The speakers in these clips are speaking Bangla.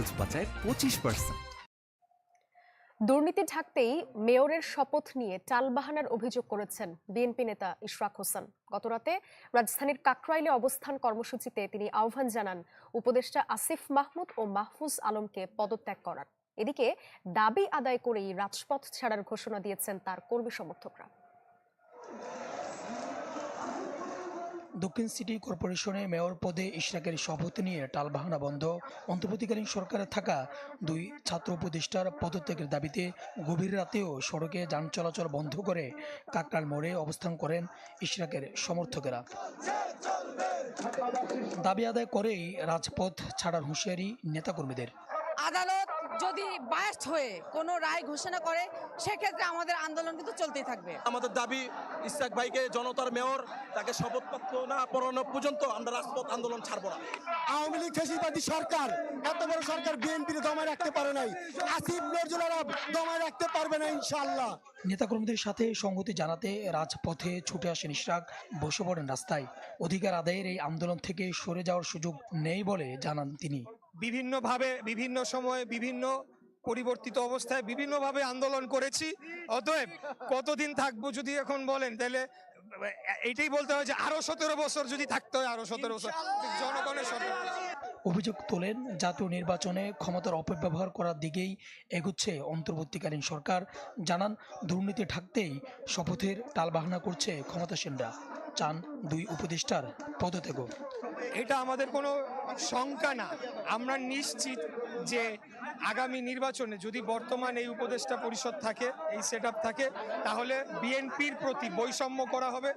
খরচ বাঁচায় পঁচিশ পার্সেন্ট দুর্নীতি ঢাকতেই মেয়রের শপথ নিয়ে টালবাহানার অভিযোগ করেছেন বিএনপি নেতা ইশরাক হোসেন। গতরাতে রাজধানীর কাকরাইলে অবস্থান কর্মসূচিতে তিনি আহ্বান জানান উপদেষ্টা আসিফ মাহমুদ ও মাহফুজ আলমকে পদত্যাগ করার। এদিকে দাবি আদায় করেই রাজপথ ছাড়ার ঘোষণা দিয়েছেন তার কর্মী সমর্থকরা। দক্ষিণ সিটি কর্পোরেশনে মেয়র পদে ইশরাকের শপথ নিয়ে টালবাহানা বন্ধ। অন্তর্বর্তীকালীন সরকারে থাকা দুই ছাত্র উপদেষ্টার পদত্যাগের দাবিতে গভীর রাতেও সড়কে যান চলাচল বন্ধ করে কাকরাল মোড়ে অবস্থান করেন ইশরাকের সমর্থকেরা। দাবি আদায় করেই রাজপথ ছাড়ার হুঁশিয়ারি নেতাকর্মীদের। আদালত যদি বায়াস্ট হয়ে কোনো রায় ঘোষণা করে সেক্ষেত্রে আমাদের আন্দোলন কিন্তু চলতেই থাকবে। আমাদের দাবি ইসরাক ভাইকে জনতার মেয়র তাকে শপথপত্র না পড়ানো পর্যন্ত আমরা রাজপথ আন্দোলন ছাড়বো না। আওয়ামী লীগ ফেসিবাদী সরকার এত বড় সরকার বিএনপির দমায় রাখতে পারে নাই। আসিফ নজরুল আরব দমায় রাখতে পারবে না ইনশাআল্লাহ। নেতাকর্মীদের সাথে সংগতি জানাতে রাজপথে ছুটে আসেন ইশরাক বসে পড়েন রাস্তায়। অধিকার আদায়ের এই আন্দোলন থেকে সরে যাওয়ার সুযোগ নেই বলে জানান তিনি। বিভিন্নভাবে বিভিন্ন সময়ে বিভিন্ন পরিবর্তিত অবস্থায় বিভিন্নভাবে আন্দোলন করেছি। অতএব কতদিন থাকব যদি এখন বলেন তাহলে এইটাই বলতে হয় যে আরও সতেরো বছর যদি থাকতে হয় আরও সতেরো বছর। জনগণের সতেরো অভিযোগ তোলেন জাতীয় নির্বাচনে ক্ষমতার অপব্যবহার করার দিকেই এগুচ্ছে অন্তর্বর্তীকালীন সরকার। জানান দুর্নীতি ঢাকতেই শপথের টালবাহানা করছে ক্ষমতাসীনরা। চান দুই উপদেষ্টার পদত্যাগ এটা আমাদের কোনো শঙ্কা না। আমরা নিশ্চিত যে আগামী নির্বাচনে যদি বর্তমান এই উপদেষ্টা পরিষদ থাকে, এই সেট থাকে, তাহলে বিএনপির প্রতি বৈষম্য করা হবে।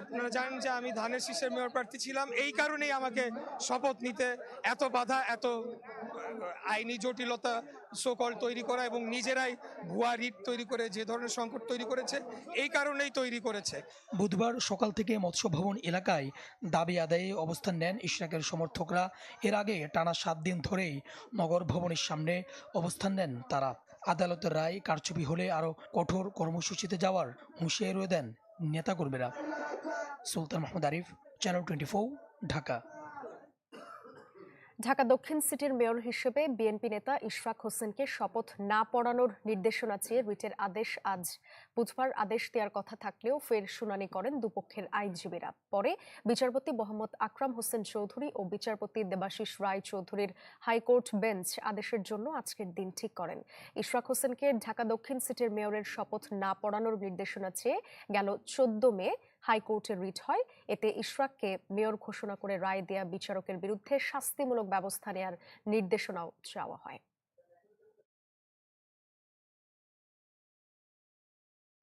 আপনারা জানেন যে আমি ধানের শীষের মেয়র প্রার্থী ছিলাম। এই কারণেই আমাকে শপথ নিতে এত বাধা, এত আইনি জটিলতা সকল তৈরি করা এবং নিজেরাই ভুয়া রিট তৈরি করে, যে ধরনের সংকট তৈরি করেছে, এই কারণেই তৈরি করেছে। বুধবার সকাল থেকে মৎস্য ভবন এলাকায় দাবি আদায়ে অবস্থান নেন ইশরাকের সমর্থকরা। এর আগে টানা সাত দিন ধরেই নগর ভবনের সামনে অবস্থান নেন তারা। আদালতের রায় কারচুপি হলে আরও কঠোর কর্মসূচিতে যাওয়ার হুঁশিয়ারি দেন নেতাকর্মীরা। Sultan Mahmud Arif channel twenty Dhaka. Dhaka দক্ষিণ সিটির মেয়র হিসেবে বিএনপি নেতা ইশরাক হোসেনকে শপথ না পড়ানোর নির্দেশনা চেয়ে রিটের আদেশ আজ বুধবার আদেশ দেওয়ার কথা থাকলেও ফের শুনানি করেন দুপক্ষের আইনজীবীরা। পরে বিচারপতি মোহাম্মদ আকরাম হোসেন চৌধুরী ও বিচারপতি দেবাশিস রায় চৌধুরীর হাইকোর্ট বেঞ্চ আদেশের জন্য আজকের দিন ঠিক করেন। ইশরাক হোসেনকে ঢাকা দক্ষিণ সিটির মেয়রের শপথ না পড়ানোর নির্দেশনা চেয়ে গেল চোদ্দ মে হাইকোর্টে রিট হয়। এতে ইশরাককে মেয়র ঘোষণা করে রায় দেয়া বিচারকের বিরুদ্ধে শাস্তিমূলক ব্যবস্থা নেওয়ার নির্দেশনাও চাওয়া হয়।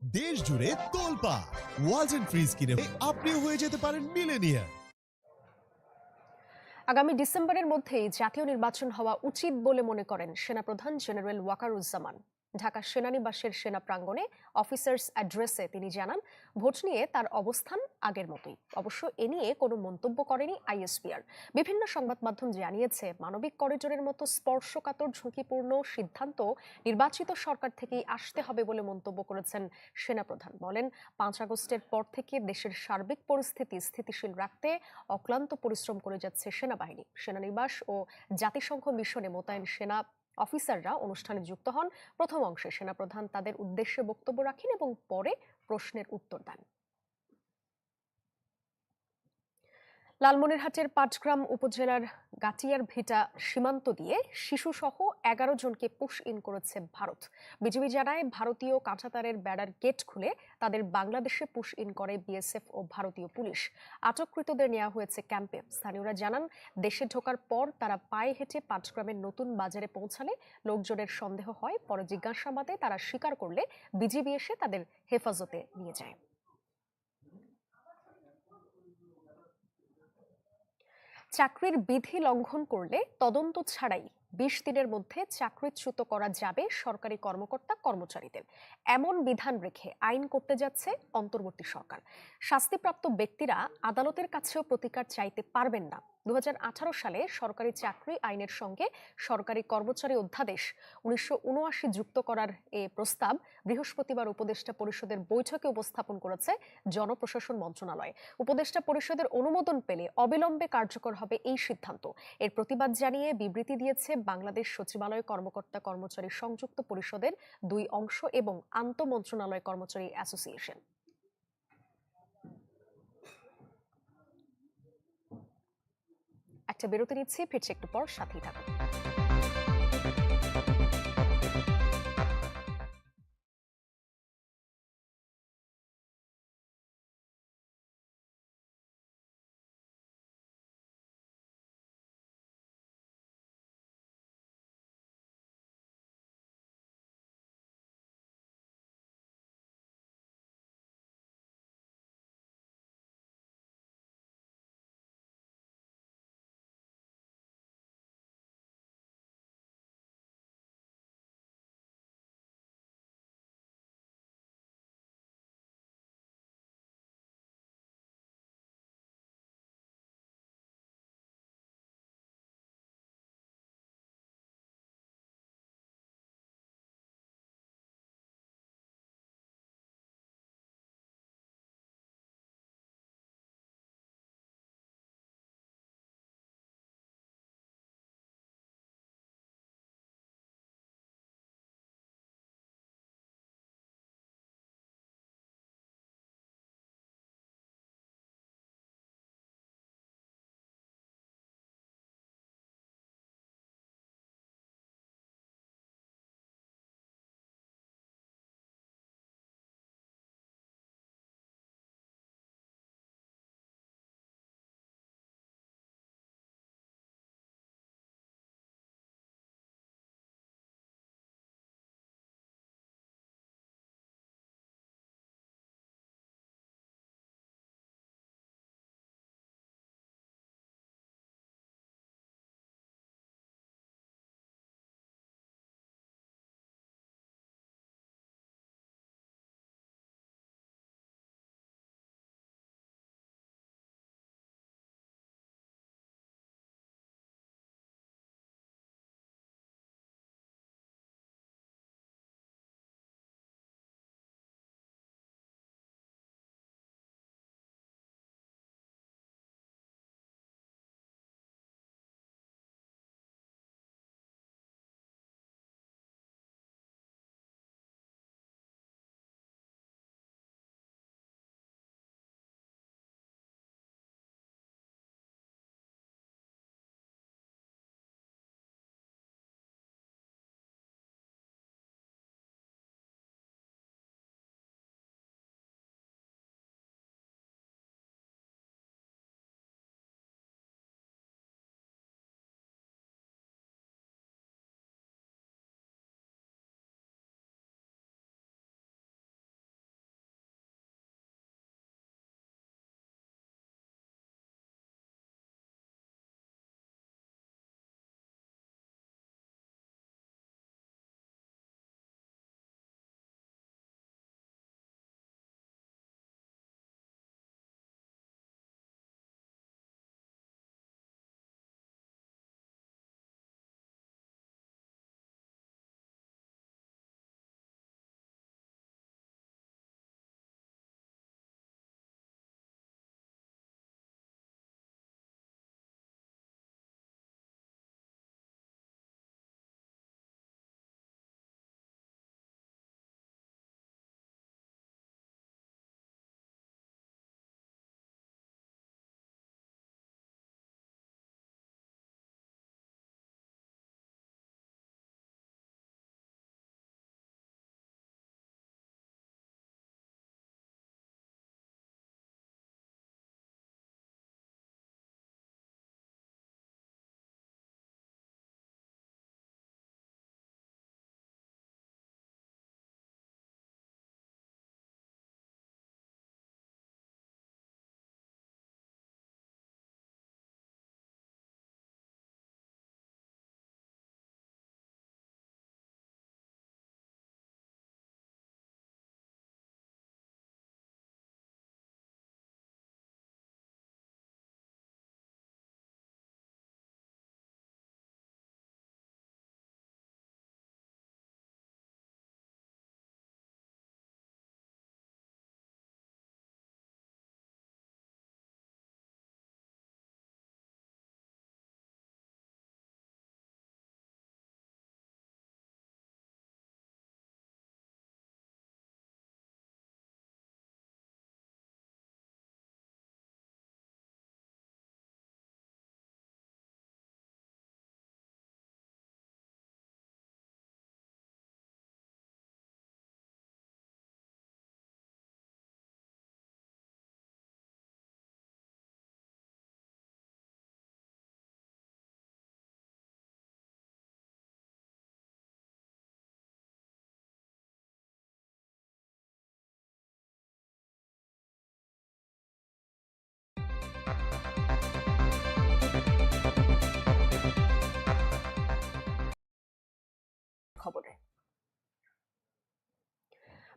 দেশ জুড়ে তোলপা। ওয়ালটন ফ্রিজ কিনে আপনিও হয়ে যেতে পারেন মিলেনিয়ার আগামী ডিসেম্বরের মধ্যেই জাতীয় নির্বাচন হওয়া উচিত বলে মনে করেন সেনাপ্রধান জেনারেল ওয়াকারুজ্জামান। ঢাকা সেনানিবাসের সেনা প্রাঙ্গণে অফিসার্স অ্যাড্রেসে তিনি জানান, ভোট নিয়ে তার অবস্থান আগের মতোই। অবশ্য এ নিয়ে কোনো মন্তব্য করেনি আইএসপিআর বিভিন্ন সংবাদ মাধ্যম জানিয়েছে, মানবিক করিডোরের মতো স্পর্শকাতর, ঝুঁকিপূর্ণ সিদ্ধান্ত নির্বাচিত সরকার থেকেই আসতে হবে বলে মন্তব্য করেছেন সেনাপ্রধান। বলেন, পাঁচ আগস্টের পর থেকে দেশের সার্বিক পরিস্থিতি স্থিতিশীল রাখতে অক্লান্ত পরিশ্রম করে যাচ্ছে সেনাবাহিনী। সেনানিবাস ও জাতিসংঘ মিশনে মোতায়েন সেনা অফিসাররা অনুষ্ঠানে যুক্ত হন। প্রথম অংশে সেনাপ্রধান তাদের উদ্দেশ্যে বক্তব্য রাখেন এবং পরে প্রশ্নের উত্তর দেন। লালমনিরহাটের পাঁচগ্রাম উপজেলার গাটিয়ার ভিটা সীমান্ত দিয়ে শিশুসহ এগারো জনকে পুশ ইন করেছে ভারত। বিজিবি জানায়, ভারতীয় কাঁটাতারের বেড়ার গেট খুলে তাদের বাংলাদেশে পুশ ইন করে বিএসএফ ও ভারতীয় পুলিশ। আটককৃতদের নেওয়া হয়েছে ক্যাম্পে। স্থানীয়রা জানান, দেশে ঢোকার পর তারা পায়ে হেঁটে পাঁচগ্রামের নতুন বাজারে পৌঁছালে লোকজনের সন্দেহ হয়, পরে জিজ্ঞাসাবাদে তারা স্বীকার করলে বিজিবি এসে তাদের হেফাজতে নিয়ে যায়। চাকরির বিধি লঙ্ঘন করলে তদন্ত ছাড়াই বিশ দিনের মধ্যে চাকরিচ্যুত করা যাবে সরকারি কর্মকর্তা কর্মচারীদের। এমন বিধান রেখে আইন করতে যাচ্ছে অন্তর্বর্তী সরকার। শাস্তিপ্রাপ্ত ব্যক্তিরা আদালতের কাছেও প্রতিকার চাইতে পারবেন না। দু হাজার আঠারো সালে সরকারি চাকরি আইনের সঙ্গে সরকারি কর্মচারী অধ্যাদেশ উনিশশো উনআশি যুক্ত করার এ প্রস্তাব বৃহস্পতিবার উপদেষ্টা পরিষদের বৈঠকে উপস্থাপন করেছে জনপ্রশাসন মন্ত্রণালয়। উপদেষ্টা পরিষদের অনুমোদন পেলে অবিলম্বে কার্যকর হবে এই সিদ্ধান্ত। এর প্রতিবাদ জানিয়ে বিবৃতি দিয়েছে বাংলাদেশ সচিবালয় কর্মকর্তা কর্মচারী সংযুক্ত পরিষদের দুই অংশ এবং আন্তঃ মন্ত্রণালয় কর্মচারী অ্যাসোসিয়েশন। একটা বিরতি নিচ্ছি ফিরছে একটু পর সাথেই থাকুন।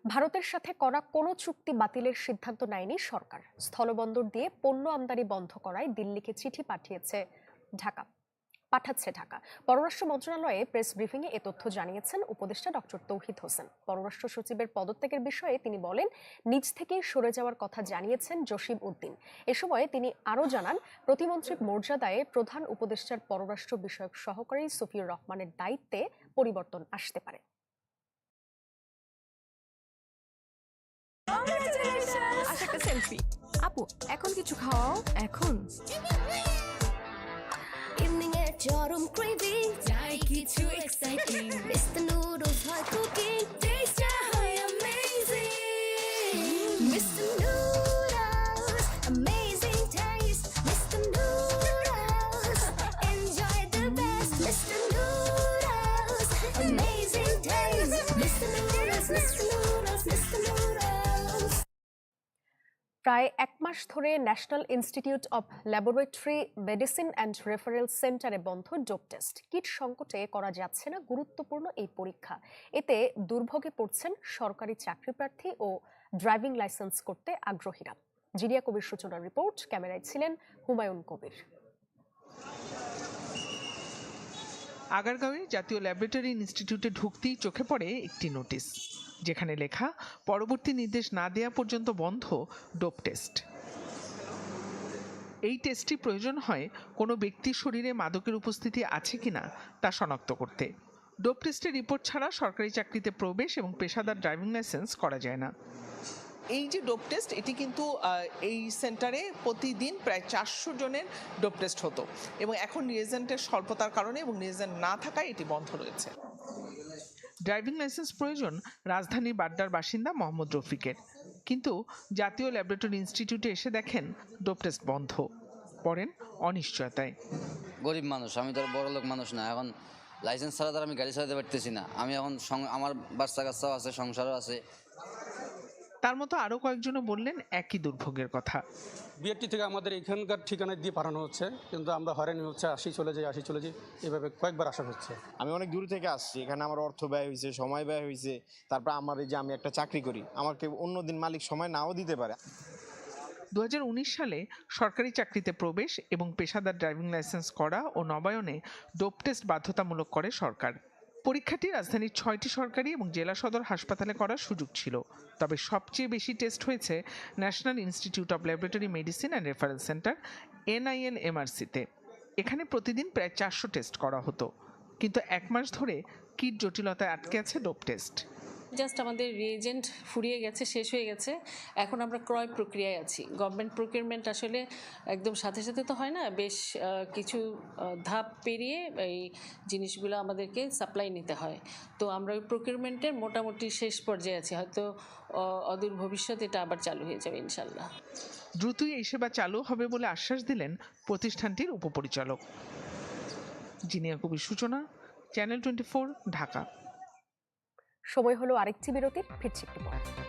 ভারতের সাথে করা কোনো চুক্তি বাতিলের সিদ্ধান্ত নেয়নি সরকার। স্থলবন্দর দিয়ে পণ্য আমদানি বন্ধ করায় দিল্লিকে চিঠি পাঠিয়েছে ঢাকা। পাঠাচ্ছে ঢাকা। পররাষ্ট্র মন্ত্রণালয়ে প্রেস ব্রিফিংয়ে এ তথ্য জানিয়েছেন উপদেষ্টা ডক্টর তৌহিদ হোসেন। পররাষ্ট্র সচিবের পদত্যাগের বিষয়ে তিনি বলেন, নিজ থেকেই সরে যাওয়ার কথা জানিয়েছেন জসিম উদ্দিন। এ সময় তিনি আরও জানান প্রতিমন্ত্রীর মর্যাদায় প্রধান উপদেষ্টার পররাষ্ট্র বিষয়ক সহকারী সফিউর রহমানের দায়িত্বে পরিবর্তন আসতে পারে। একটা সেলফি আপু এখন কিছু খাওয়াও এখন। ইভিনিং এ চরম ক্রেভিং চাই কিছু এক্সাইটিং মিস্টার নুডলস হয় কুকিং প্রায় এক মাস ধরে national institute of laboratory medicine and referral সেন্টারে বন্ধ ডোপ টেস্ট কিট সংকটে করা যাচ্ছে না, গুরুত্বপূর্ণ এই পরীক্ষা। এতে দুর্ভোগে পড়ছেন সরকারি চাকরি প্রার্থী ও ড্রাইভিং লাইসেন্স করতে আগ্রহীরা। জিরিয়া কবির সূচনার রিপোর্ট ক্যামেরায় ছিলেন হুমায়ুন কবির। আগারগাঁওয়ে জাতীয় ল্যাবরেটরি ইনস্টিটিউটে ঢুকতেই চোখে পড়ে একটি নোটিশ যেখানে লেখা, পরবর্তী নির্দেশ না দেওয়া পর্যন্ত বন্ধ, ডোপ টেস্ট। এই টেস্টটি প্রয়োজন হয় কোনো ব্যক্তির শরীরে মাদকের উপস্থিতি আছে কিনা তা শনাক্ত করতে। ডোপ টেস্টের রিপোর্ট ছাড়া সরকারি চাকরিতে প্রবেশ এবং পেশাদার ড্রাইভিং লাইসেন্স করা যায় না। এই যে ডোপ টেস্ট, এটি কিন্তু এই সেন্টারে প্রতিদিন প্রায় চারশো জনের ডোপ টেস্ট হতো এবং এখন রিয়েজেন্টের স্বল্পতার কারণে এবং রিয়েজেন্ট না থাকায় এটি বন্ধ রয়েছে। ড্রাইভিং লাইসেন্স প্রয়োজন রাজধানীর বাড্ডার বাসিন্দা মোহাম্মদ রফিকের। কিন্তু জাতীয় ল্যাবরেটরি ইনস্টিটিউটে এসে দেখেন ডোপ টেস্ট বন্ধ। পড়েন অনিশ্চয়তায়। গরিব মানুষ, আমি তো বড় লোক মানুষ না। এখন লাইসেন্স ছাড়া তো আমি গাড়ি চালাতে পারতেছি না। আমি এখন আমার বাচ্চা কাচ্চাও আছে, সংসারও আছে। তার মতো আরও কয়েকজনও বললেন একই দুর্ভোগের কথা। বিএডটি থেকে আমাদের এখানকার ঠিকানায় দিয়ে পাঠানো হচ্ছে কিন্তু আমরা হয়রানি হচ্ছে আসি চলে যাই আসি চলে যাই এভাবে কয়েকবার আসা হচ্ছে। আমি অনেক দূর থেকে আসছি এখানে আমার অর্থ ব্যয় হয়েছে সময় ব্যয় হয়েছে তারপর আমার এই যে আমি একটা চাকরি করি আমাকে অন্যদিন মালিক সময় নাও দিতে পারে। দু হাজার উনিশ সালে সরকারি চাকরিতে প্রবেশ এবং পেশাদার ড্রাইভিং লাইসেন্স করা ও নবায়নে ডোপ টেস্ট বাধ্যতামূলক করে সরকার। পরীক্ষাটি রাজধানীর ছয়টি সরকারি এবং জেলা সদর হাসপাতালে করার সুযোগ ছিল। তবে সবচেয়ে বেশি টেস্ট হয়েছে national institute of laboratory medicine and referral centre, এনআইএন এমআরসিতে। এখানে প্রতিদিন প্রায় চারশো টেস্ট করা হতো। কিন্তু এক মাস ধরে কিট জটিলতায় আটকে আছে ডোপ টেস্ট। জাস্ট আমাদের রিএজেন্ট ফুরিয়ে গেছে, শেষ হয়ে গেছে। এখন আমরা ক্রয় প্রক্রিয়ায় আছি। গভর্নমেন্ট প্রকিউরমেন্ট আসলে একদম সাথে সাথে তো হয় না, বেশ কিছু ধাপ পেরিয়ে এই জিনিসগুলো আমাদেরকে সাপ্লাই নিতে হয়। তো আমরা ওই প্রকিউরমেন্টের মোটামুটি শেষ পর্যায়ে আছি। হয়তো অদূর ভবিষ্যতে এটা আবার চালু হয়ে যাবে ইনশাল্লাহ দ্রুতই এই সেবা চালু হবে বলে আশ্বাস দিলেন প্রতিষ্ঠানটির উপপরিচালক। জিনিয়া কবির সূচনা চ্যানেল টোয়েন্টি ঢাকা। সময় হলো আরেকটি বিরতির ফিরছি একটু পর।